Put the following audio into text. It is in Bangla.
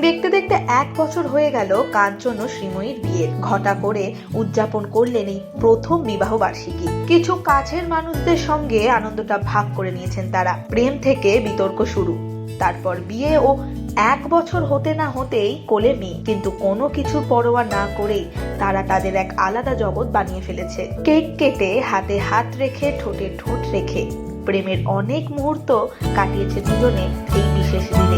দেখতে দেখতে এক বছর হয়ে গেল কাঞ্চন ও শ্রীময়ীর বিয়ে ঘটা করে উদযাপন করলেন এই প্রথম বিবাহ বার্ষিকী কিছু কাছের মানুষদের সঙ্গে আনন্দটা ভাগ করে নিয়েছেন তারা। প্রেম থেকে বিতর্ক শুরু। তারপর বিয়ে ও এক বছর হতে না হতেই কোলে মেয়ে। কিন্তু কোনো কিছুর পরোয়া না করেই তারা তাদের এক আলাদা জগৎ বানিয়ে ফেলেছে। কেক কেটে হাতে হাত রেখে, ঠোঁটে ঠোঁট রেখে। প্রেমের অনেক মুহূর্ত কাটিয়েছে দুজনে এই বিশেষ দিনে।